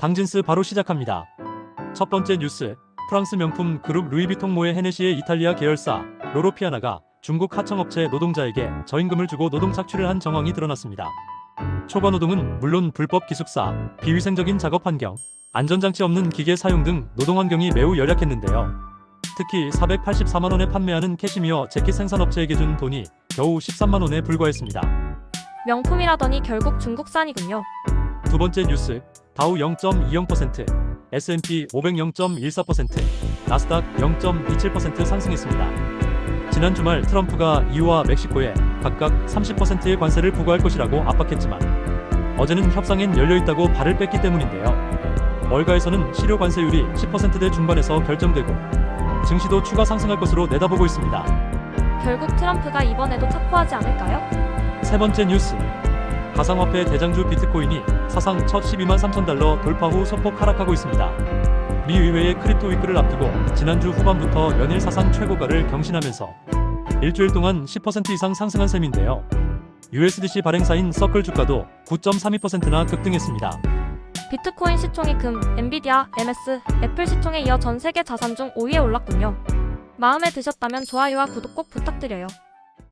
당진스 바로 시작합니다. 첫 번째 뉴스, 프랑스 명품 그룹 루이비통 모의 헤네시의 이탈리아 계열사 로로피아나가 중국 하청업체 노동자에게 저임금을 주고 노동 착취를 한 정황이 드러났습니다. 초과 노동은 물론 불법 기숙사, 비위생적인 작업 환경, 안전장치 없는 기계 사용 등 노동 환경이 매우 열악했는데요. 특히 484만 원에 판매하는 캐시미어 재킷 생산업체에게 준 돈이 겨우 13만 원에 불과했습니다. 명품이라더니 결국 중국산이군요. 두 번째 뉴스 다우 0.20%, S&P 500 0.14%, 나스닥 0.27% 상승했습니다. 지난 주말 트럼프가 EU와 멕시코에 각각 30%의 관세를 부과할 것이라고 압박했지만 어제는 협상엔 열려 있다고 발을 뺐기 때문인데요. 월가에서는 실효 관세율이 10%대 중반에서 결정되고 증시도 추가 상승할 것으로 내다보고 있습니다. 결국 트럼프가 이번에도 탁구하지 않을까요? 세 번째 뉴스. 가상화폐 대장주 비트코인이 사상 첫 12만 3천 달러 돌파 후 소폭 하락하고 있습니다. 미 의회의 크립토 위크를 앞두고 지난주 후반부터 연일 사상 최고가를 경신하면서 일주일 동안 10% 이상 상승한 셈인데요. USDC 발행사인 서클 주가도 9.32%나 급등했습니다. 비트코인 시총이 금, 엔비디아, MS, 애플 시총에 이어 전 세계 자산 중 5위에 올랐군요. 마음에 드셨다면 좋아요와 구독 꼭 부탁드려요.